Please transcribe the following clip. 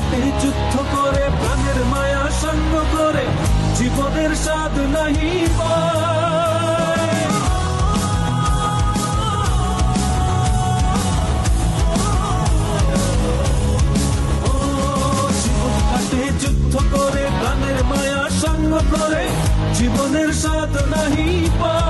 কাটে যুদ্ধ করে, প্রাণের মায়া সঙ্গ করে, জীবনের স্বাদ নাহি যুদ্ধ করে, প্রাণের মায়া সঙ্গ করে, জীবনের স্বাদ নাহি পাই